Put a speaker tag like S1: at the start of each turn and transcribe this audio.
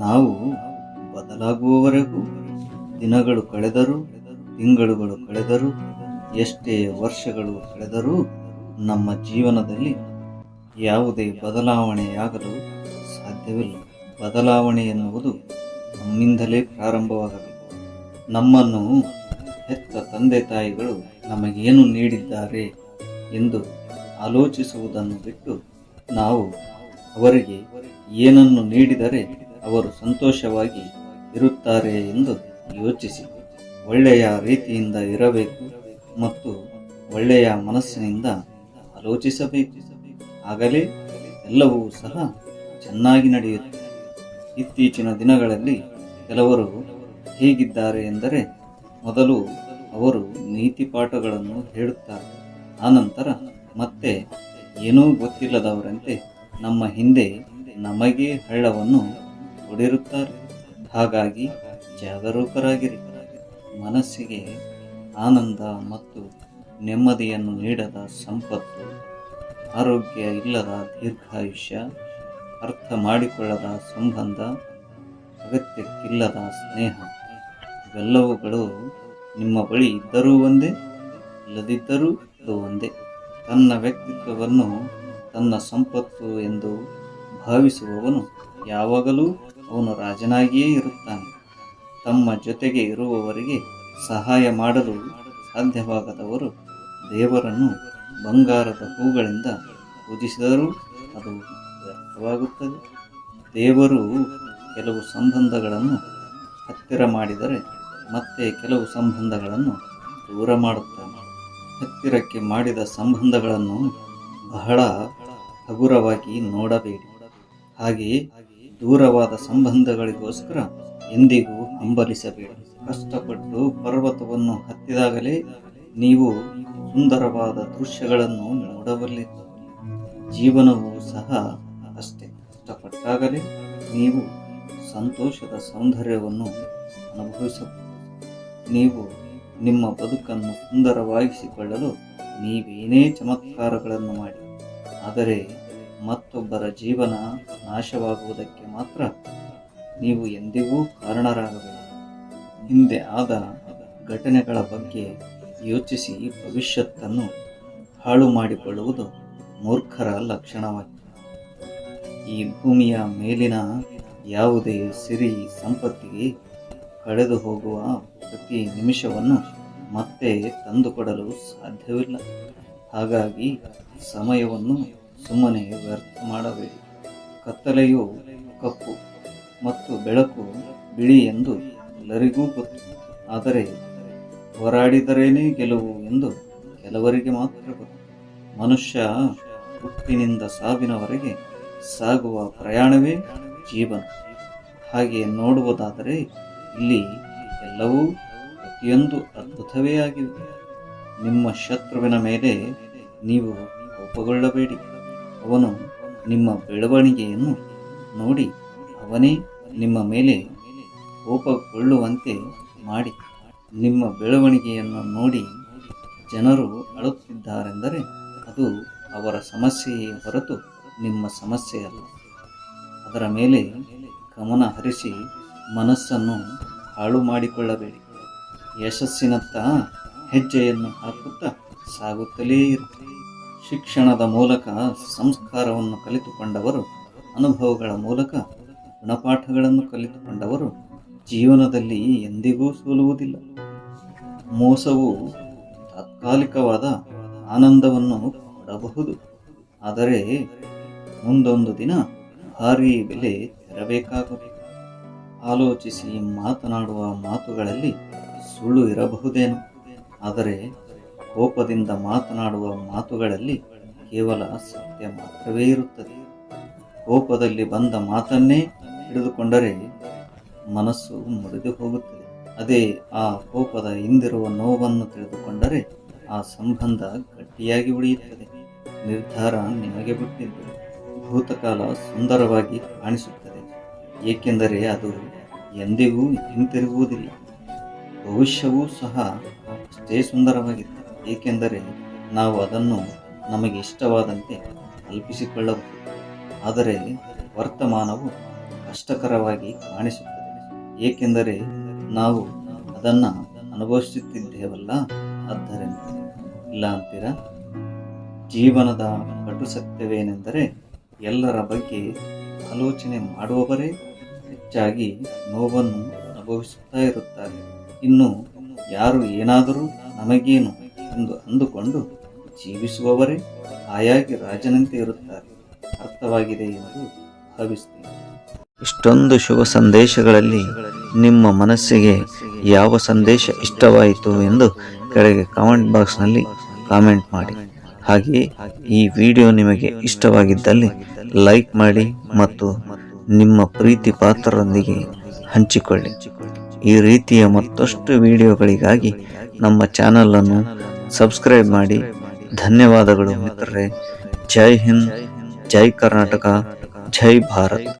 S1: ನಾವು ಬದಲಾಗುವವರೆಗೂ ದಿನಗಳು ಕಳೆದರೂ, ತಿಂಗಳುಗಳು ಕಳೆದರೂ, ಎಷ್ಟೇ ವರ್ಷಗಳು ಕಳೆದರೂ ನಮ್ಮ ಜೀವನದಲ್ಲಿ ಯಾವುದೇ ಬದಲಾವಣೆಯಾಗಲು ಸಾಧ್ಯವಿಲ್ಲ. ಬದಲಾವಣೆ ಎನ್ನುವುದು ನಮ್ಮಿಂದಲೇ ಪ್ರಾರಂಭವಾಗಬೇಕು. ನಮ್ಮನ್ನು ಹೆತ್ತ ತಂದೆ ತಾಯಿಗಳು ನಮಗೇನು ನೀಡಿದ್ದಾರೆ ಎಂದು ಆಲೋಚಿಸುವುದನ್ನು ಬಿಟ್ಟು ನಾವು ಅವರಿಗೆ ಏನನ್ನು ನೀಡಿದರೆ ಅವರು ಸಂತೋಷವಾಗಿ ಇರುತ್ತಾರೆ ಎಂದು ಯೋಚಿಸಿ. ಒಳ್ಳೆಯ ರೀತಿಯಿಂದ ಇರಬೇಕು ಮತ್ತು ಒಳ್ಳೆಯ ಮನಸ್ಸಿನಿಂದ ಆಲೋಚಿಸಬೇಕು. ಆಗಲೇ, ಎಲ್ಲವೂ ಸಹ ಚೆನ್ನಾಗಿ ನಡೆಯುತ್ತೆ. ಇತ್ತೀಚಿನ ದಿನಗಳಲ್ಲಿ ಕೆಲವರು ಹೇಗಿದ್ದಾರೆ ಎಂದರೆ ಮೊದಲು ಅವರು ನೀತಿ ಪಾಠಗಳನ್ನು ಹೇಳುತ್ತಾರೆ. ಆನಂತರ ಮತ್ತೆ ಏನೂ ಗೊತ್ತಿಲ್ಲದವರಂತೆ ನಮ್ಮ ಹಿಂದೆ ನಮಗೆ ಹಳ್ಳವನ್ನು ಹೊಡಿರುತ್ತಾರೆ ಹಾಗಾಗಿ ಜಾಗರೂಕರಾಗಿರಿ. ಮನಸ್ಸಿಗೆ ಆನಂದ ಮತ್ತು ನೆಮ್ಮದಿಯನ್ನು ನೀಡದ ಸಂಪತ್ತು, ಆರೋಗ್ಯ ಇಲ್ಲದ ದೀರ್ಘಾಯುಷ್ಯ, ಅರ್ಥ ಮಾಡಿಕೊಳ್ಳದ ಸಂಬಂಧ, ಅಗತ್ಯಕ್ಕಿಲ್ಲದ ಸ್ನೇಹ, ಇವೆಲ್ಲವುಗಳು ನಿಮ್ಮ ಬಳಿ ಇದ್ದರೂ ಒಂದೇ, ಇಲ್ಲದಿದ್ದರೂ ಅದು ಒಂದೇ. ತನ್ನ ವ್ಯಕ್ತಿತ್ವವನ್ನು, ತನ್ನ ಸಂಪತ್ತು ಎಂದು ಭಾವಿಸುವವನು ಯಾವಾಗಲೂ ಅವನು ರಾಜನಾಗಿಯೇ ಇರುತ್ತಾನೆ. ತಮ್ಮ ಜೊತೆಗೆ ಇರುವವರಿಗೆ ಸಹಾಯ ಮಾಡಲು ಸಾಧ್ಯವಾಗದವರು ದೇವರನ್ನು ಬಂಗಾರದ ಹೂಗಳಿಂದ ಪೂಜಿಸಿದರೂ ಅದು ವ್ಯರ್ಥವಾಗುತ್ತದೆ. ದೇವರು ಕೆಲವು ಸಂಬಂಧಗಳನ್ನು ಹತ್ತಿರ ಮಾಡಿದರೆ ಮತ್ತೆ ಕೆಲವು ಸಂಬಂಧಗಳನ್ನು ದೂರ ಮಾಡುತ್ತಾನೆ. ಹತ್ತಿರಕ್ಕೆ ಮಾಡಿದ ಸಂಬಂಧಗಳನ್ನು ಬಹಳ ಹಗುರವಾಗಿ ನೋಡಬೇಡಿ. ಹಾಗೆಯೇ ದೂರವಾದ ಸಂಬಂಧಗಳಿಗೋಸ್ಕರ ಎಂದಿಗೂ ಹಂಬಲಿಸಬೇಡ. ಕಷ್ಟಪಟ್ಟು ಪರ್ವತವನ್ನು ಹತ್ತಿದಾಗಲೇ ನೀವು ಸುಂದರವಾದ ದೃಶ್ಯಗಳನ್ನು ನೋಡಬಲ್ಲಿ. ಜೀವನವೂ ಸಹ ಅಷ್ಟೇ. ಕಷ್ಟಪಟ್ಟಾಗಲೇ ನೀವು ಸಂತೋಷದ ಸೌಂದರ್ಯವನ್ನು ಅನುಭವಿಸಬಹುದು. ನೀವು ನಿಮ್ಮ ಬದುಕನ್ನು ಸುಂದರವಾಗಿಸಿಕೊಳ್ಳಲು ನೀವೇನೇ ಚಮತ್ಕಾರಗಳನ್ನು ಮಾಡಿ. ಆದರೆ ಮತ್ತೊಬ್ಬರ ಜೀವನ ನಾಶವಾಗುವುದಕ್ಕೆ ಮಾತ್ರ ನೀವು ಎಂದಿಗೂ ಕಾರಣರಾಗಬೇಕು ಹಿಂದೆ ಆದ ಘಟನೆಗಳ ಬಗ್ಗೆ ಯೋಚಿಸಿ ಭವಿಷ್ಯತ್ತನ್ನು ಹಾಳು ಮಾಡಿಕೊಳ್ಳುವುದು ಮೂರ್ಖರ ಲಕ್ಷಣವಾಗಿದೆ. ಈ ಭೂಮಿಯ ಮೇಲಿನ ಯಾವುದೇ ಸಿರಿ ಸಂಪತ್ತಿಗೆ ಕಳೆದು ಹೋಗುವ ಪ್ರತಿ ನಿಮಿಷವನ್ನು ಮತ್ತೆ ತಂದುಕೊಡಲು ಸಾಧ್ಯವಿಲ್ಲ. ಹಾಗಾಗಿ ಸಮಯವನ್ನು ಸುಮ್ಮನೆ ವ್ಯರ್ಥ ಮಾಡಬೇಡಿ ಕತ್ತಲೆಯು ಕಪ್ಪು ಮತ್ತು ಬೆಳಕು ಬಿಳಿ ಎಂದು ಎಲ್ಲರಿಗೂ ಗೊತ್ತು. ಆದರೆ ಹೋರಾಡಿದರೇನೇ ಗೆಲುವು ಎಂದು ಕೆಲವರಿಗೆ ಮಾತ್ರ ಗೊತ್ತು. ಮನುಷ್ಯ ಹುಟ್ಟಿನಿಂದ ಸಾವಿನವರೆಗೆ ಸಾಗುವ ಪ್ರಯಾಣವೇ ಜೀವನ. ಹಾಗೆ ನೋಡುವುದಾದರೆ ಇಲ್ಲಿ ಎಲ್ಲವೂ ಪ್ರತಿಯೊಂದು ಅದ್ಭುತವೇ ಆಗಿವೆ. ನಿಮ್ಮ ಶತ್ರುವಿನ ಮೇಲೆ ನೀವು ಕೋಪಗೊಳ್ಳಬೇಡಿ. ಅವನು ನಿಮ್ಮ ಬೆಳವಣಿಗೆಯನ್ನು ನೋಡಿ ಅವನೇ ನಿಮ್ಮ ಮೇಲೆ ಕೋಪಗೊಳ್ಳುವಂತೆ ಮಾಡಿ. ನಿಮ್ಮ ಬೆಳವಣಿಗೆಯನ್ನು ನೋಡಿ ಜನರು ಅಳುತ್ತಿದ್ದಾರೆಂದರೆ ಅದು ಅವರ ಸಮಸ್ಯೆಯೇ ಹೊರತು ನಿಮ್ಮ ಸಮಸ್ಯೆಯಲ್ಲ ಅದರ ಮೇಲೆ ಗಮನ ಹರಿಸಿ ಮನಸ್ಸನ್ನು ಹಾಳು ಮಾಡಿಕೊಳ್ಳಬೇಡಿ ಯಶಸ್ಸಿನತ್ತ ಹೆಜ್ಜೆಯನ್ನು ಹಾಕುತ್ತಾ ಸಾಗುತ್ತಲೇ ಇರುತ್ತದೆ ಶಿಕ್ಷಣದ ಮೂಲಕ ಸಂಸ್ಕಾರವನ್ನು ಕಲಿತುಕೊಂಡವರು, ಅನುಭವಗಳ ಮೂಲಕ ಗುಣಪಾಠಗಳನ್ನು ಕಲಿತುಕೊಂಡವರು ಜೀವನದಲ್ಲಿ ಎಂದಿಗೂ ಸೋಲುವುದಿಲ್ಲ. ಮೋಸವು ತಾತ್ಕಾಲಿಕವಾದ ಆನಂದವನ್ನು ಕೊಡಬಹುದು. ಆದರೆ ಮುಂದೊಂದು ದಿನ ಭಾರೀ ಬೆಲೆ ತೆರಬೇಕಾಗುತ್ತದೆ ಆಲೋಚಿಸಿ ಮಾತನಾಡುವ ಮಾತುಗಳಲ್ಲಿ ಸುಳ್ಳು ಇರಬಹುದೇನು. ಆದರೆ ಕೋಪದಿಂದ ಮಾತನಾಡುವ ಮಾತುಗಳಲ್ಲಿ ಕೇವಲ ಸತ್ಯ ಮಾತ್ರವೇ ಇರುತ್ತದೆ. ಕೋಪದಲ್ಲಿ ಬಂದ ಮಾತನ್ನೇ ಹಿಡಿದುಕೊಂಡರೆ ಮನಸ್ಸು ಮುರಿದು ಹೋಗುತ್ತದೆ. ಅದೇ ಆ ಕೋಪದ ಹಿಂದಿರುವ ನೋವನ್ನು ತಿಳಿದುಕೊಂಡರೆ ಆ ಸಂಬಂಧ ಗಟ್ಟಿಯಾಗಿ ಉಳಿಯುತ್ತದೆ. ನಿರ್ಧಾರ ನಿಮಗೆ ಬಿಟ್ಟಿದ್ದು ಭೂತಕಾಲ ಸುಂದರವಾಗಿ ಕಾಣಿಸುತ್ತದೆ. ಏಕೆಂದರೆ ಅದು ಎಂದಿಗೂ ಹಿಂತಿರುಗುವುದಿಲ್ಲ. ಭವಿಷ್ಯವೂ ಸಹ ಅಷ್ಟೇ ಸುಂದರವಾಗಿದೆ. ಏಕೆಂದರೆ ನಾವು ಅದನ್ನು ನಮಗೆ ಇಷ್ಟವಾದಂತೆ ಕಲ್ಪಿಸಿಕೊಳ್ಳಬಹುದು. ಆದರೆ ವರ್ತಮಾನವು ಕಷ್ಟಕರವಾಗಿ ಕಾಣಿಸುತ್ತದೆ. ಏಕೆಂದರೆ ನಾವು ಅದನ್ನು ಅನುಭವಿಸುತ್ತಿದ್ದೇವಲ್ಲ, ಆದ್ದರಿಂದ ಇಲ್ಲ ಅಂತೀರಾ ಜೀವನದ ಕಟು ಸತ್ಯವೇನೆಂದರೆ ಎಲ್ಲರ ಬಗ್ಗೆ ಆಲೋಚನೆ ಮಾಡುವವರೇ ಹೆಚ್ಚಾಗಿ ನೋವನ್ನು ಅನುಭವಿಸುತ್ತಾ ಇರುತ್ತಾರೆ. ಇನ್ನು ಯಾರು ಏನಾದರೂ ನಮಗೇನು ಎಂದು ಅಂದುಕೊಂಡು ಜೀವಿಸುವವರೇ ಆಯಾಗಿ ರಾಜನಂತೆ ಇರುತ್ತಾರೆ. ಅರ್ಥವಾಗಿದೆ ಎಂದು ಭಾವಿಸುತ್ತೇನೆ. ಇಷ್ಟೊಂದು ಶುಭ ಸಂದೇಶಗಳಲ್ಲಿ ನಿಮ್ಮ ಮನಸ್ಸಿಗೆ ಯಾವ ಸಂದೇಶ ಇಷ್ಟವಾಯಿತು ಎಂದು ಕೆಳಗೆ ಕಾಮೆಂಟ್ ಬಾಕ್ಸ್ನಲ್ಲಿ ಕಾಮೆಂಟ್ ಮಾಡಿ. ಹಾಗೆಯೇ ಈ ವಿಡಿಯೋ ನಿಮಗೆ ಇಷ್ಟವಾಗಿದ್ದಲ್ಲಿ ಲೈಕ್ ಮಾಡಿ ಮತ್ತು ನಿಮ್ಮ ಪ್ರೀತಿ ಪಾತ್ರರೊಂದಿಗೆ ಹಂಚಿಕೊಳ್ಳಿ. ಈ ರೀತಿಯ ಮತ್ತಷ್ಟು ವಿಡಿಯೋಗಳಿಗಾಗಿ ನಮ್ಮ ಚಾನಲನ್ನು ಸಬ್ಸ್ಕ್ರೈಬ್ ಮಾಡಿ. ಧನ್ಯವಾದಗಳು ಮಿತ್ರರೇ. ಜೈ ಹಿಂದ್ ಜೈ ಕರ್ನಾಟಕ ಜೈ ಭಾರತ್.